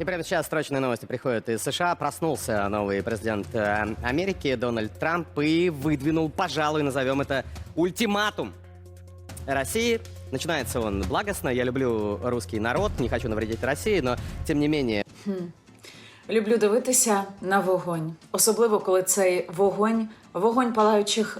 И прямо сейчас срочные новости приходят из США. Проснулся новый президент э, Америки Дональд Трамп и выдвинул, пожалуй, назовем это ультиматум России. Начинается он благостно. Я люблю русский народ, не хочу навредить России, но тем не менее Люблю дивитися на вогонь, особливо коли цей вогонь вогонь палаючих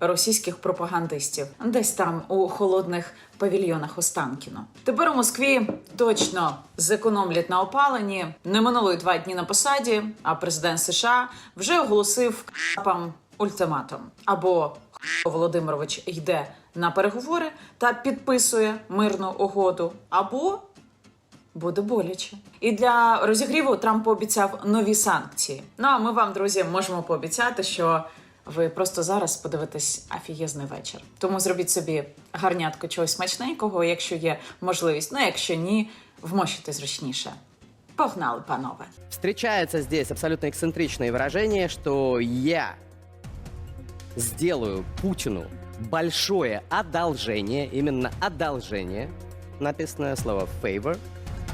російських пропагандистів, десь там у холодних павільйонах Останкіно. Тепер у Москві точно зекономлять на опаленні. Не минуло й два дні на посаді, а президент США вже оголосив капам ультиматум або Володимирович йде на переговори та підписує мирну угоду, або Буде боляче. І для розігріву Трамп пообіцяв нові санкції. Ну а ми вам, друзі, можемо пообіцяти, що ви просто зараз подивитесь афієзний вечір. Тому зробіть собі гарнятку чогось смачненького, якщо є можливість. Ну, якщо ні, вмощуйте зручніше. Погнали, панове. встречается здесь абсолютно эксцентричное выражение, что я сделаю Путину большое одолжение, именно одолжение, написано слово favor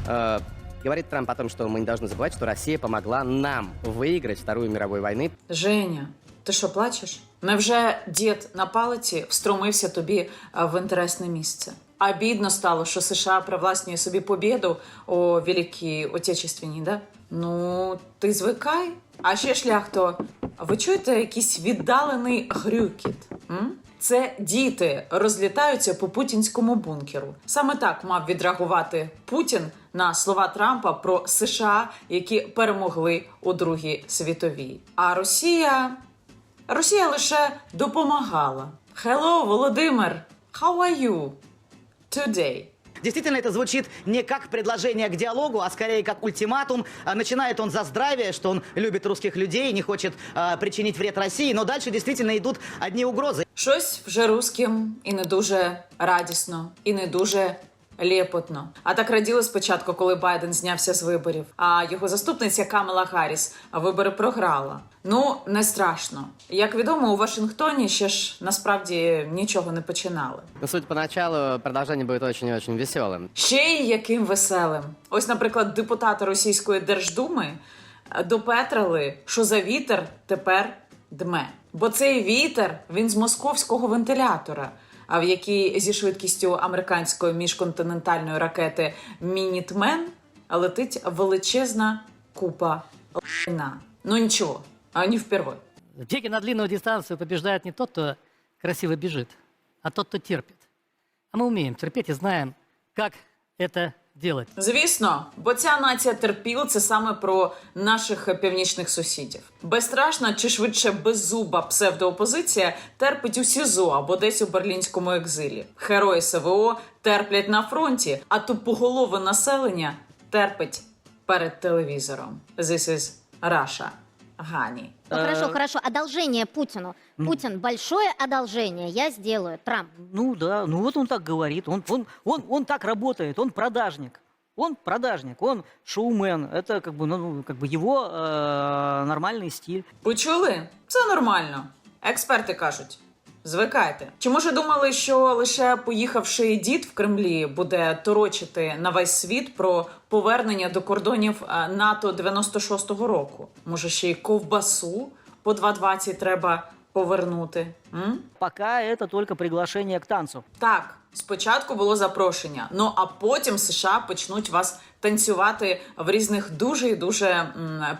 Э, говорит Трамп о том, что мы не должны забывать, что Россия помогла нам выиграть Вторую мировую войну. Женя, ти що плачеш? Невже дід на палиці встромився тобі е, в інтересне місце? А бідно стало, що США привласнює собі побіду у Великій Отечественній, да? Ну, ти звикай. А ще шлях то. Ви чуєте якийсь віддалений грюкіт? М? Це діти розлітаються по путінському бункеру. Саме так мав відреагувати Путін на слова Трампа про США, які перемогли у Другій світовій. А Росія Росія лише допомагала. Hello, Володимир! How are you today? Действительно, это звучит не как предложение к диалогу, а скорее как ультиматум. Начинает он за здравие, что он любит русских людей, не хочет а, причинить вред России, но дальше действительно идут одни угрозы. Щось вже русським і не дуже радісно, і не дуже лєпотно. А так раділи спочатку, коли Байден знявся з виборів. А його заступниця Камала Гарріс вибори програла. Ну, не страшно. Як відомо, у Вашингтоні ще ж насправді нічого не починали. Но, судя по началу, продолжение будет очень-очень. Ще й яким веселим. Ось, наприклад, депутати Російської Держдуми е, допетрили, що за вітер тепер дме. Бо цей вітер він з московського вентилятора, в якій зі швидкістю американської міжконтинентальної ракети Мінітмен летить величезна купа лайна. Ну нічого, а не впервой. В на длинную дистанцию побеждает не тот, кто красиво бежит, а тот, кто терпит. А мы умеем терпеть и знаем, как это делать. Звісно, бо ця нація терпіл це саме про наших північних сусідів. Безстрашна чи швидше беззуба псевдоопозиція терпить у СІЗО або десь у берлінському екзилі. Герої СВО терплять на фронті, а тупоголове населення терпить перед телевізором. This is Russia. Гані. Ну, хорошо, хорошо. Одолжение Путину. Путин, большое одолжение я сделаю. Трамп. Ну да, ну вот он так говорит, он, он, он, он так работает, он продажник. Он продажник, он шоумен. Это как бы, ну, как бы его э, нормальный стиль. Почули? Це нормально. Експерти кажуть. Звикайте. Чи може думали, що лише поїхавши дід в Кремлі буде торочити на весь світ про повернення до кордонів е, НАТО 96-го року? Може, ще й ковбасу по 2.20 треба повернути? М? Пока это только приглашение к танцу. Так, спочатку було запрошення, ну а потім США почнуть вас танцювати в різних дуже і дуже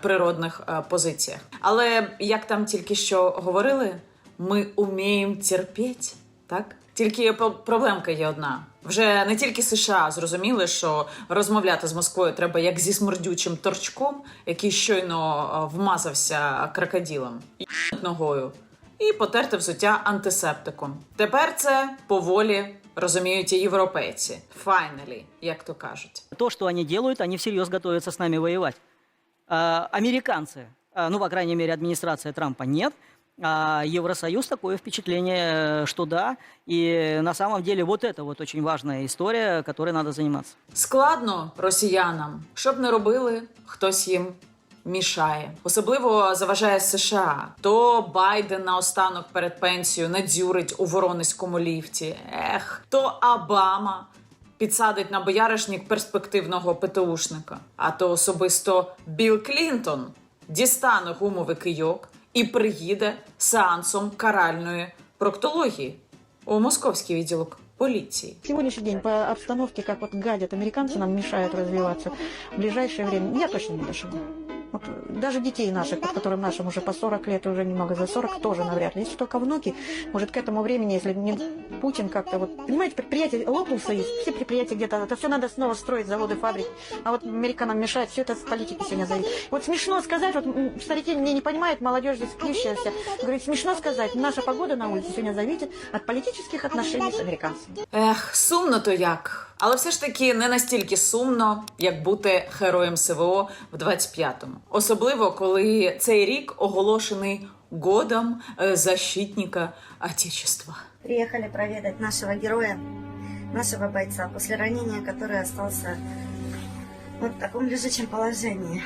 природних е, позиціях. Але як там тільки що говорили, ми уміємо терпіти, так? Тільки проблемка є одна. Вже не тільки США зрозуміли, що розмовляти з Москвою треба як зі смердючим торчком, який щойно е, вмазався крокодилом, ногою і потерти взуття антисептиком. Тепер це поволі розуміють і європейці. Finally, як то кажуть. То, что они делают, они всерьез готовятся с нами воевать. А, американцы, а, ну, по крайней мере, администрация Трампа нет. А Евросоюз такое впечатление, э, что да. И на самом деле вот это вот очень важная история, которой надо заниматься. Складно росіянам, щоб не робили, хтось їм мішає. Особливо заважає США. То Байден наостанок перед пенсією надзюрить у Воронезькому ліфті. Ех, то Обама підсадить на бояришник перспективного ПТУшника. А то особисто Білл Клінтон дістане гумовий кийок і приїде сеансом каральної проктології у московський відділок полиции. Сегодняшний день по обстановке, как вот гадят американцы, нам мешают развиваться. В ближайшее время я точно не дошла. Вот даже детей наших, вот которым нашим уже по 40 лет, уже немного за 40, тоже навряд ли. Если только внуки, может, к этому времени, если не Путин как-то вот... Понимаете, предприятие лопнул союз, все предприятия где-то, это все надо снова строить, заводы, фабрики. А вот американам мешает, все это с политики сегодня зависит. Вот смешно сказать, вот м, старики меня не понимают, молодежь здесь клющаяся. Говорит, смешно сказать, наша погода на улице сегодня зависит от политических отношений с американцами. Ех, сумно то як. Але все ж таки не настільки сумно, як бути героєм СВО в 25-му. Особливо, коли цей рік оголошений годом е, защитника Отечества. Приехали проведать нашего героя, нашего бойца, после ранения, который остался вот в таком лежачем положении.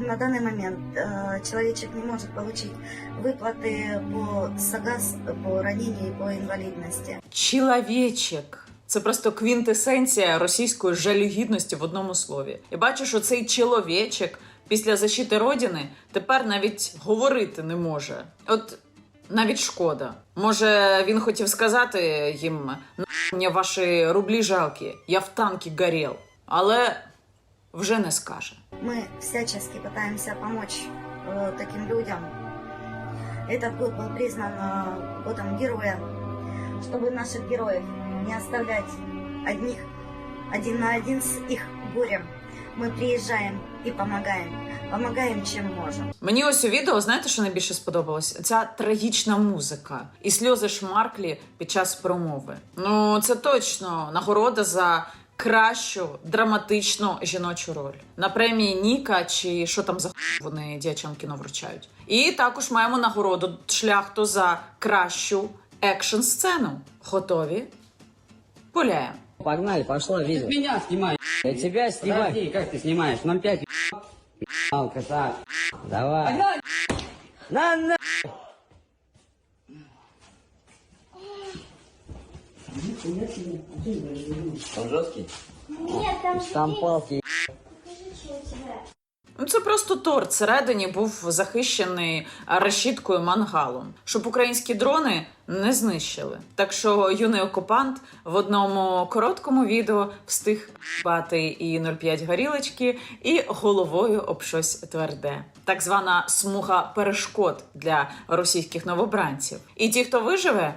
На данный момент э, человечек не может получить выплаты по САГАС, по ранению и по инвалидности. Чоловічик. Це просто квінтесенція російської жалюгідності в одному слові. І бачу, що цей чоловічик після защити родини тепер навіть говорити не може. От навіть шкода. Може, він хотів сказати їм «На мені ваші рублі жалкі, я в танки горів, але вже не скаже. Мы всячески пытаемся помочь э, таким людям. Этот год был признан э, годом героя, чтобы наших героев не оставлять одних, один на один с их горем. Мы приезжаем и помогаем. Помогаем, чем можем. Мені ось у відео, знаєте, що найбільше сподобалось? Ця трагічна музика і сльози шмарклі під час промови. Ну, це точно нагорода за кращу драматичну жіночу роль на премії Ніка чи що там за хуй вони дівчам кіно вручають. І також маємо нагороду шляхту за кращу екшн сцену. Готові? Пуляємо. Погнали, пошло видео. Меня снимай. Я тебя снимаю. Подожди, как ты снимаешь? 0,5. Алка, так. Давай. На, на. Там жесткий? Нет, там Там палки. Ну, це просто торт. Всередині був захищений решіткою мангалом, щоб українські дрони не знищили. Так що юний окупант в одному короткому відео встиг бати і 0,5 горілочки, і головою об щось тверде. Так звана смуга перешкод для російських новобранців. І ті, хто виживе,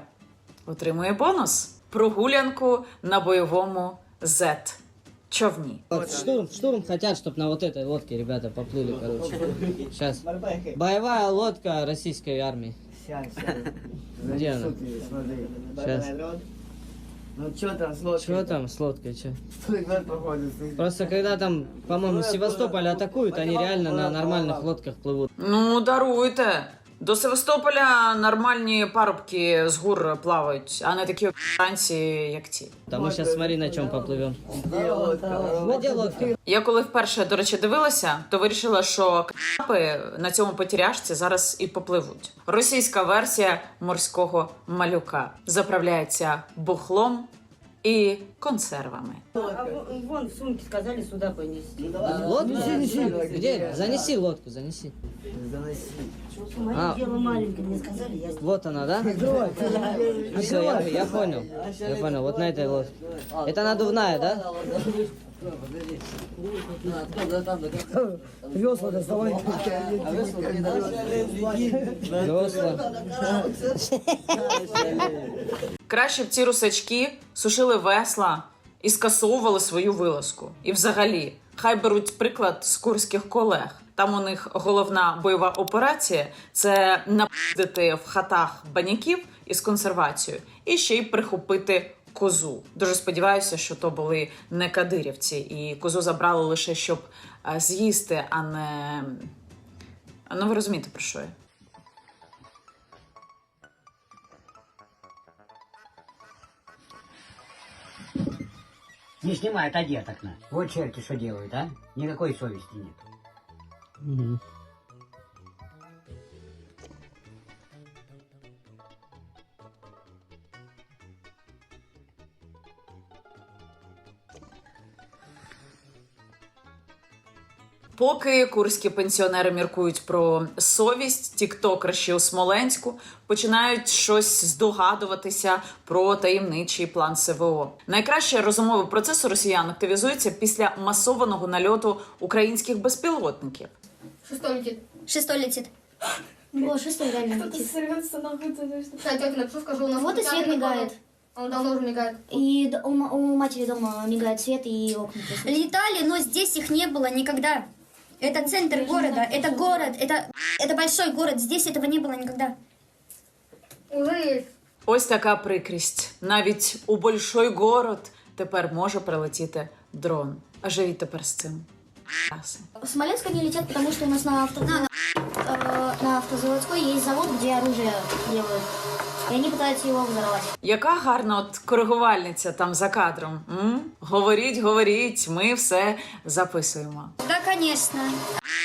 отримує бонус прогулянку на бойовому Z човні. Штурм, штурм хотят, чтобы на вот этой лодке ребята поплыли, короче. Сейчас. Боевая лодка российской армии. Где она? Сейчас. Ну что там с лодкой? Что там с лодкой, проходит. Просто когда там, по-моему, Севастополь атакуют, они реально на нормальных лодках плывут. Ну, даруйте. До Севастополя нормальні парубки з гур плавають, а не такі танці, як ті. Да мы сейчас смотри, на? На где? Я коли вперше, до речі, дивилася, то вирішила, що капи на цьому потеряшці зараз і попливуть. Російська версія морського малюка заправляється бухлом і консервами. Вон в сумке сказали сюда понести. Лодку? Неси, неси. Где? Занеси лодку, занеси. Заноси. Мое А. дело маленькое, мне сказали, я Вот она, да? Все, я, я понял. Я понял, вот на этой лодке. Это надувная, да? Весла доставай. Весла. Краще б ці русачки сушили весла і скасовували свою вилазку. І взагалі, хай беруть приклад з курських колег. Там у них головна бойова операція це напдити в хатах баняків із консервацією і ще й прихопити козу. Дуже сподіваюся, що то були не кадирівці, і козу забрали лише щоб е, з'їсти, а не. Ну, ви розумієте про що я. Не снимай, отойди от окна. Вот черти что делают, а? Никакой совести нет. Мгм. Поки курські пенсіонери міркують про совість, тіктокерші у Смоленську починають щось здогадуватися про таємничий план СВО. Найкраще розумовий процес у росіян активізується після масованого нальоту українських безпілотників. Шестой летит. Шестой летит. О, шестой реально летит. сорвется нахуй Кстати, тетя, напишу, скажу, у нас Вот и свет прикол. мигает. Он давно уже мигает. И д- у, у матери дома мигает свет и окна. Летали, но здесь их не было никогда. Это центр города, это город, это, это большой город. Здесь этого не было никогда. Уже есть. Ось така прикрість. Навіть у большой город тепер може прилетіти дрон. А живіть тепер з цим. Аси. В Смоленск они летят, потому что у нас на, авто... э, на автозаводской есть завод, где оружие делают. И они пытаются его взорвать. Яка гарна от коригувальниця там за кадром. М? Говоріть, говоріть, ми все записуємо. Да, конечно.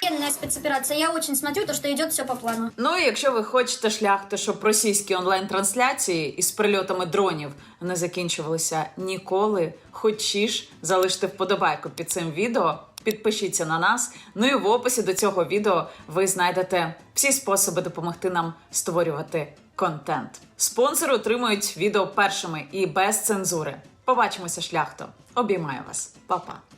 Охуенная спецоперация. Я очень смотрю то, что идет все по плану. Ну якщо ви хочете шляхти, щоб російські онлайн-трансляції із прильотами дронів не закінчувалися ніколи, хочеш залиште вподобайку під цим відео. Підпишіться на нас. Ну і в описі до цього відео ви знайдете всі способи допомогти нам створювати контент. Спонсори отримують відео першими і без цензури. Побачимося, шляхто. Обіймаю вас, Па-па.